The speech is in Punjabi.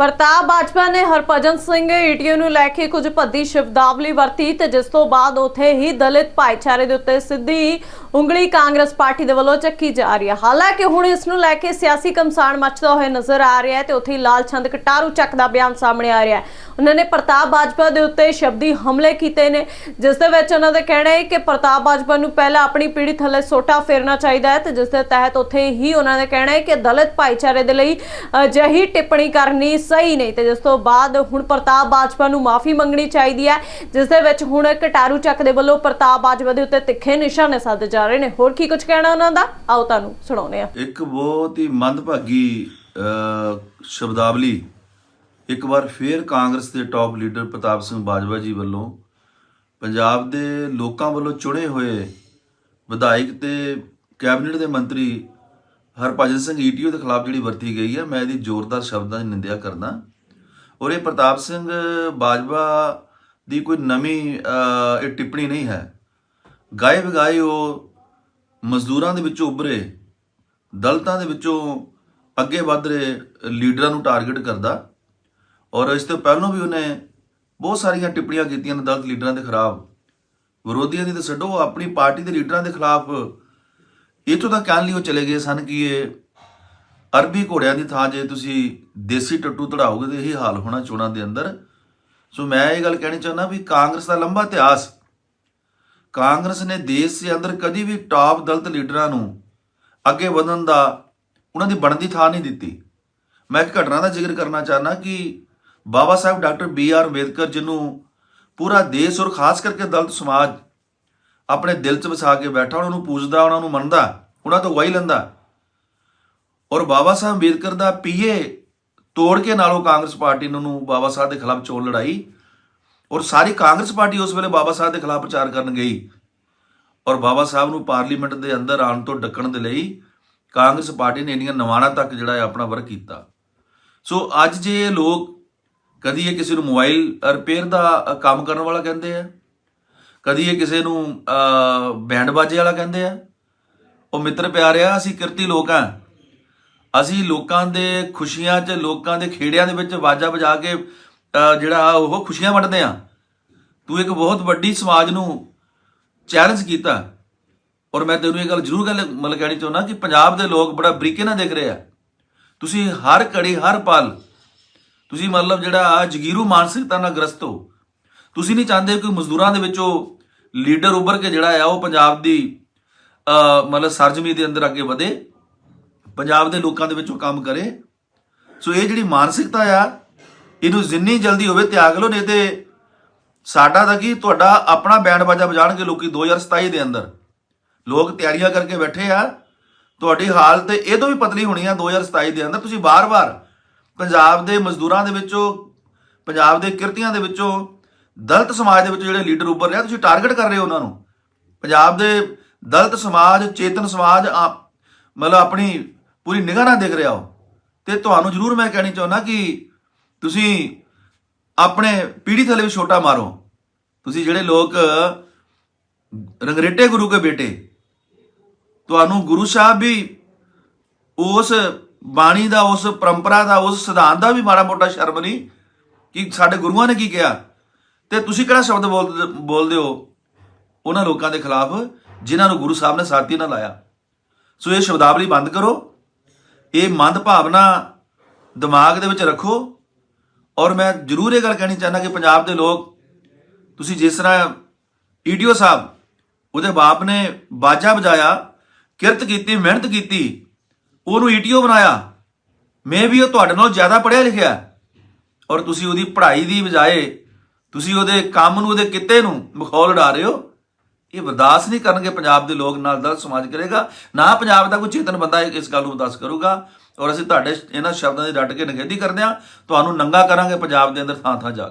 ਪ੍ਰਤਾਪ ਬਾਜਵਾ ਨੇ ਹਰਭਜਨ ਸਿੰਘ ਈਟੀਓ ਨੂੰ ਲੈ ਕੇ ਕੁਝ ਭੱਦੀ ਸ਼ਬਦਾਵਲੀ ਵਰਤੀ ਤੇ ਜਿਸ ਤੋਂ ਬਾਅਦ ਉਥੇ ਹੀ ਦਲਿਤ ਭਾਈਚਾਰੇ ਦੇ ਉੱਤੇ ਸਿੱਧੀ ਉਂਗਲੀ ਕਾਂਗਰਸ ਪਾਰਟੀ ਦੇ ਵੱਲੋਂ ਚੱਕੀ ਜਾ ਰਹੀ ਹੈ। ਹਾਲਾਂਕਿ ਹੁਣ ਇਸ ਨੂੰ ਲੈ ਕੇ ਸਿਆਸੀ ਕਮਸਾਨ ਮੱਚਦਾ ਹੋਇਆ ਨਜ਼ਰ ਆ ਰਿਹਾ ਹੈ ਤੇ ਉਥੇ ਹੀ ਲਾਲ ਚੰਦ ਕਟਾਰੂ ਚੱਕ ਦਾ ਬਿਆਨ ਸਾਹਮਣੇ ਆ ਰਿਹਾ ਹੈ। ਉਹਨਾਂ ਨੇ ਪ੍ਰਤਾਪ ਬਾਜਵਾ ਦੇ ਉੱਤੇ ਸ਼ਬਦੀ ਹਮਲੇ ਕੀਤੇ ਨੇ, ਜਿਸ ਦੇ ਵਿੱਚ ਉਹਨਾਂ ਦਾ ਕਹਿਣਾ ਹੈ ਕਿ ਪ੍ਰਤਾਪ ਬਾਜਵਾ ਨੂੰ ਪਹਿਲਾਂ ਆਪਣੀ ਪੀੜੀ ਥੱਲੇ ਸੋਟਾ ਫੇਰਨਾ ਚਾਹੀਦਾ ਹੈ ਤੇ ਜਿਸ ਦੇ ਤਹਿਤ ਉਥੇ ਹੀ ਉਹਨਾਂ ਦਾ ਕਹਿਣਾ ਹੈ ਕਿ ਦਲਿਤ ਭਾਈਚਾਰੇ ਦੇ ਲਈ ਅਜਿਹੀ ਟਿੱਪਣੀ ਕਰਨੀ ਸਹੀ ਨਹੀਂ ਤੇ ਜਿਸ ਤੋਂ ਬਾਅਦ ਹੁਣ ਪ੍ਰਤਾਪ ਬਾਜਪਾ ਨੂੰ ਮਾਫੀ ਮੰਗਣੀ ਚਾਹੀਦੀ ਹੈ, ਜਿਸ ਦੇ ਵਿੱਚ ਹੁਣ ਕਟਾਰੂ ਚੱਕ ਦੇ ਵੱਲੋਂ ਪ੍ਰਤਾਪ ਬਾਜਪਾ ਦੇ ਉੱਤੇ ਤਿੱਖੇ ਨਿਸ਼ਾਨੇ ਸਾਧੇ ਜਾ ਰਹੇ ਨੇ। ਹੋਰ ਕੀ ਕੁਝ ਕਹਿਣਾ ਉਹਨਾਂ ਦਾ? ਆਓ ਤੁਹਾਨੂੰ ਸੁਣਾਉਂਦੇ ਆ ਇੱਕ ਬਹੁਤ ਹੀ ਮੰਦਭਾਗੀ ਸ਼ਬਦਾਵਲੀ। ਇੱਕ ਵਾਰ ਫੇਰ ਕਾਂਗਰਸ ਦੇ ਟਾਪ ਲੀਡਰ ਪ੍ਰਤਾਪ ਸਿੰਘ ਬਾਜਵਾ ਜੀ ਵੱਲੋਂ ਪੰਜਾਬ ਦੇ ਲੋਕਾਂ ਵੱਲੋਂ ਚੁਣੇ ਹੋਏ ਵਿਧਾਇਕ ਤੇ ਕੈਬਨਿਟ ਦੇ ਮੰਤਰੀ ਹਰਭਜਨ ਸਿੰਘ ਈਟੀਓ ਦੇ ਖਿਲਾਫ ਜਿਹੜੀ ਵਰਤੀ ਗਈ ਹੈ ਮੈਂ ਇਹਦੀ ਜ਼ੋਰਦਾਰ ਸ਼ਬਦਾਂ ਦੀ ਨਿੰਦਿਆ ਕਰਦਾ। ਔਰ ਇਹ ਪ੍ਰਤਾਪ ਸਿੰਘ ਬਾਜਵਾ ਦੀ ਕੋਈ ਨਵੀਂ ਇਹ ਟਿੱਪਣੀ ਨਹੀਂ ਹੈ। ਗਾਏ ਵਗਾਏ ਉਹ ਮਜ਼ਦੂਰਾਂ ਦੇ ਵਿੱਚੋਂ ਉੱਭਰੇ, ਦਲਤਾਂ ਦੇ ਵਿੱਚੋਂ ਅੱਗੇ ਵਧ ਰਹੇ ਲੀਡਰਾਂ ਨੂੰ ਟਾਰਗੇਟ ਕਰਦਾ। ਔਰ ਇਸ ਤੋਂ ਪਹਿਲਾਂ ਵੀ ਉਹਨੇ ਬਹੁਤ ਸਾਰੀਆਂ ਟਿੱਪਣੀਆਂ ਕੀਤੀਆਂ ਨੇ ਦਲਤ ਲੀਡਰਾਂ ਦੇ ਖਿਲਾਫ। ਵਿਰੋਧੀਆਂ ਦੀ ਤਾਂ ਛੱਡੋ, ਉਹ ਆਪਣੀ ਪਾਰਟੀ ਦੇ ਲੀਡਰਾਂ ਦੇ ਖਿਲਾਫ ਇਥੋਂ ਤੱਕ ਕਹਿਣ ਲਈ ਉਹ ਚਲੇ ਗਏ ਸਨ ਕਿ ਇਹ ਅਰਬੀ ਘੋੜਿਆਂ ਦੀ ਥਾਂ ਜੇ ਤੁਸੀਂ ਦੇਸੀ ਟੱਟੂ ਧੜਾਓਗੇ ਤੇ ਇਹੀ ਹਾਲ ਹੋਣਾ ਚੋਣਾਂ ਦੇ ਅੰਦਰ। ਸੋ ਮੈਂ ਇਹ ਗੱਲ ਕਹਿਣੀ ਚਾਹੁੰਦਾ ਵੀ ਕਾਂਗਰਸ ਦਾ ਲੰਬਾ ਇਤਿਹਾਸ, ਕਾਂਗਰਸ ਨੇ ਦੇਸ਼ ਦੇ ਅੰਦਰ ਕਦੀ ਵੀ ਟਾਪ ਦਲਤ ਲੀਡਰਾਂ ਨੂੰ ਅੱਗੇ ਵਧਣ ਦਾ ਉਹਨਾਂ ਦੀ ਬਣਦੀ ਥਾਂ ਨਹੀਂ ਦਿੱਤੀ। ਮੈਂ ਇੱਕ ਘਟਨਾ ਦਾ ਜ਼ਿਕਰ ਕਰਨਾ ਚਾਹਨਾ ਕਿ Baba Sahib doctor B R Ambedkar, ਜਿਹਨੂੰ ਪੂਰਾ ਦੇਸ਼ ਔਰ ਖਾਸ ਕਰਕੇ ਦਲਤ ਸਮਾਜ ਆਪਣੇ ਦਿਲ 'ਚ ਵਸਾ ਕੇ ਬੈਠਾ, ਉਹਨਾਂ ਨੂੰ ਪੂਜਦਾ, ਉਹਨਾਂ ਨੂੰ ਮੰਨਦਾ, ਉਹਨਾਂ ਤੋਂ ਗਵਾਹੀ ਲੈਂਦਾ। ਔਰ ਬਾਬਾ ਸਾਹਿਬ ਅੰਬੇਦਕਰ ਦਾ ਪੀਏ ਤੋੜ ਕੇ ਨਾਲੋਂ ਕਾਂਗਰਸ ਪਾਰਟੀ ਨੂੰ ਉਹਨੂੰ ਬਾਬਾ ਸਾਹਿਬ ਦੇ ਖਿਲਾਫ ਚੋਣ ਲੜਾਈ। ਔਰ ਸਾਰੀ ਕਾਂਗਰਸ ਪਾਰਟੀ ਉਸ ਵੇਲੇ ਬਾਬਾ ਸਾਹਿਬ ਦੇ ਖਿਲਾਫ ਪ੍ਰਚਾਰ ਕਰਨ ਗਈ। ਔਰ ਬਾਬਾ ਸਾਹਿਬ ਨੂੰ ਪਾਰਲੀਮੈਂਟ ਦੇ ਅੰਦਰ ਆਉਣ ਤੋਂ ਡੱਕਣ ਦੇ ਲਈ ਕਾਂਗਰਸ ਪਾਰਟੀ ਨੇ ਇੰਨੀਆਂ ਨਵਾਣਾ ਤੱਕ ਜਿਹੜਾ ਹੈ ਆਪਣਾ ਵਰਕ ਕੀਤਾ। ਸੋ ਅੱਜ ਜੇ ਲੋਕ ਕਦੀ ਇਹ ਕਿਸੇ ਨੂੰ ਮੋਬਾਈਲ ਰਿਪੇਅਰ ਦਾ ਕੰਮ ਕਰਨ ਵਾਲਾ ਕਹਿੰਦੇ ਆ ਕਦੀ ਇਹ ਕਿਸੇ ਨੂੰ ਅ, ਬੈਂਡ ਬਾਜੇ ਵਾਲਾ ਕਹਿੰਦੇ ਆ? ਉਹ ਮਿੱਤਰ ਪਿਆਰਿਆ ਅਸੀਂ ਕਿਰਤੀ ਲੋਕ ਆ। ਅਸੀਂ ਲੋਕਾਂ ਦੇ ਖੁਸ਼ੀਆਂ 'ਚ ਲੋਕਾਂ ਦੇ ਖੇੜਿਆਂ ਦੇ ਵਿੱਚ ਵਾਜਾ ਵਜਾ ਕੇ ਜਿਹੜਾ ਉਹ ਖੁਸ਼ੀਆਂ ਵੰਡਦੇ ਆ। ਤੂੰ ਇੱਕ ਬਹੁਤ ਵੱਡੀ ਸਮਾਜ ਨੂੰ ਚੈਲੰਜ ਕੀਤਾ। ਔਰ ਮੈਂ ਤੈਨੂੰ ਇਹ ਗੱਲ ਜ਼ਰੂਰ ਗੱਲ ਮਤਲਬ ਕਹਿਣੀ ਚਾਹੁੰਦਾ ਕਿ ਪੰਜਾਬ ਦੇ ਲੋਕ ਬੜਾ ਬਰੀਕੇ ਨਾਲ ਦੇਖ ਰਹੇ ਆ। ਤੁਸੀਂ ਹਰ ਘੜੀ ਹਰ ਪਲ ਤੁਸੀਂ ਮਤਲਬ ਜਿਹੜਾ ਜਗੀਰੂ ਮਾਨਸਿਕਤਾ ਨਾਲ ਗ੍ਰਸਤ ਹੋ। ਤੁਸੀਂ ਨਹੀਂ ਚਾਹੁੰਦੇ ਕਿ ਮਜ਼ਦੂਰਾਂ ਦੇ ਵਿੱਚੋਂ ਲੀਡਰ ਉੱਭਰ ਕੇ ਜਿਹੜਾ ਆ, ਉਹ ਪੰਜਾਬ ਦੀ ਮਤਲਬ ਸਰਜਮੀ ਦੇ ਅੰਦਰ ਅੱਗੇ ਵਧੇ, ਪੰਜਾਬ ਦੇ ਲੋਕਾਂ ਦੇ ਵਿੱਚੋਂ ਕੰਮ ਕਰੇ। ਸੋ ਇਹ ਜਿਹੜੀ ਮਾਨਸਿਕਤਾ ਆ, ਇਹਨੂੰ ਜਿੰਨੀ ਜਲਦੀ ਹੋਵੇ ਤਿਆਗ ਲਓ, ਨਹੀਂ ਤੇ ਸਾਡਾ ਤਾਂ ਕੀ, ਤੁਹਾਡਾ ਆਪਣਾ ਬੈਂਡ ਬਾਜਾ ਵਜਾਣਗੇ ਲੋਕੀ 2027 ਦੇ ਅੰਦਰ। ਲੋਕ ਤਿਆਰੀਆਂ ਕਰਕੇ ਬੈਠੇ ਆ। ਤੁਹਾਡੀ ਹਾਲਤ ਇਹ ਤੋਂ ਵੀ ਪਤਲੀ ਹੋਣੀ ਆ 2027 ਦੇ ਅੰਦਰ। ਤੁਸੀਂ ਬਾਰ-ਬਾਰ ਪੰਜਾਬ ਦੇ ਮਜ਼ਦੂਰਾਂ ਦੇ ਵਿੱਚੋਂ, ਪੰਜਾਬ ਦੇ ਕਿਰਤੀਆਂ ਦੇ ਵਿੱਚੋਂ ਦਲਿਤ ਸਮਾਜ ਦੇ ਵਿੱਚ ਜਿਹੜੇ ਲੀਡਰ ਉੱਭਰ ਰਿਹਾ, ਤੁਸੀਂ ਟਾਰਗੇਟ ਕਰ ਰਹੇ ਹੋ ਉਹਨਾਂ ਨੂੰ। ਪੰਜਾਬ ਦੇ ਦਲਿਤ ਸਮਾਜ, ਚੇਤਨ ਸਮਾਜ, ਆ- ਮਤਲਬ ਆਪਣੀ ਪੂਰੀ ਨਿਗਾਹ ਨਾਲ ਦੇਖ ਰਿਹਾ ਹੋ ਤੇ ਤੁਹਾਨੂੰ ਜ਼ਰੂਰ ਮੈਂ ਕਹਿਣੀ ਚਾਹੁੰਦਾ ਕਿ ਤੁਸੀਂ ਆਪਣੇ ਪੀੜੀ ਥੱਲੇ ਵੀ ਛੋਟਾ ਮਾਰੋ। ਤੁਸੀਂ ਜਿਹੜੇ ਲੋਕ ਰੰਗਰੇਟੇ ਗੁਰੂ ਕੇ ਬੇਟੇ, ਤੁਹਾਨੂੰ ਗੁਰੂ ਸਾਹਿਬ ਵੀ ਉਸ ਬਾਣੀ ਦਾ, ਉਸ ਪਰੰਪਰਾ ਦਾ, ਉਸ ਸਿਧਾਂਤ ਦਾ ਵੀ ਮਾੜਾ ਮੋਟਾ ਸ਼ਰਮ ਨਹੀਂ ਕਿ ਸਾਡੇ ਗੁਰੂਆਂ ਨੇ ਕੀ ਕਿਹਾ। ਤੇ ਤੁਸੀਂ ਕਿਹੜਾ ਸ਼ਬਦ ਬੋਲ ਬੋਲਦੇ ਹੋ? ਉਹਨਾਂ ਲੋਕਾਂ ਦੇ ਖਿਲਾਫ, ਜਿਨ੍ਹਾਂ ਨੂੰ ਗੁਰੂ ਸਾਹਿਬ ਨੇ ਸਾਥੀ ਨਾਲ ਲਾਇਆ। ਸੋ ਇਹ ਸ਼ਬਦਾਵਲੀ ਬੰਦ ਕਰੋ। ਇਹ ਮੰਦ ਭਾਵਨਾ ਦਿਮਾਗ ਦੇ ਵਿੱਚ ਰੱਖੋ। ਔਰ ਮੈਂ ਜ਼ਰੂਰ ਇਹ ਗੱਲ ਕਹਿਣੀ ਚਾਹੁੰਦਾ ਕਿ ਪੰਜਾਬ ਦੇ ਲੋਕ, ਤੁਸੀਂ ਜਿਸ ਤਰ੍ਹਾਂ ਈਡੀਓ ਸਾਹਿਬ, ਉਹਦੇ ਬਾਪ ਨੇ ਬਾਜਾ ਵਜਾਇਆ, ਕਿਰਤ ਕੀਤੀ, ਮਿਹਨਤ ਕੀਤੀ, ਉਹਨੂੰ ਈਟੀਓ ਬਣਾਇਆ। ਮੈਂ ਵੀ ਉਹ ਤੁਹਾਡੇ ਨਾਲੋਂ ਜ਼ਿਆਦਾ ਪੜ੍ਹਿਆ ਲਿਖਿਆ। ਔਰ ਤੁਸੀਂ ਉਹਦੀ ਪੜ੍ਹਾਈ ਦੀ ਬਜਾਏ ਤੁਸੀਂ ਉਹਦੇ ਕੰਮ ਨੂੰ, ਉਹਦੇ ਕਿੱਤੇ ਨੂੰ ਮਖੌਲ ਉਡਾ ਰਹੇ ਹੋ। ਇਹ ਬਰਦਾਸ਼ਤ ਨਹੀਂ ਕਰਨਗੇ ਪੰਜਾਬ ਦੇ ਲੋਕ ਨਾਲ ਦਲ ਸਮਾਜ ਕਰੇਗਾ, ਨਾ ਪੰਜਾਬ ਦਾ ਕੋਈ ਚੇਤਨ ਬੰਦਾ ਇਸ ਗੱਲ ਨੂੰ ਬਰਦਾਸ਼ਤ ਕਰੂਗਾ। ਔਰ ਅਸੀਂ ਤੁਹਾਡੇ ਇਹਨਾਂ ਸ਼ਬਦਾਂ ਦੀ ਡਟ ਕੇ ਨਿਖੇਧੀ ਕਰਦੇ ਹਾਂ। ਤੁਹਾਨੂੰ ਨੰਗਾ ਕਰਾਂਗੇ ਪੰਜਾਬ ਦੇ ਅੰਦਰ ਥਾਂ ਥਾਂ ਜਾ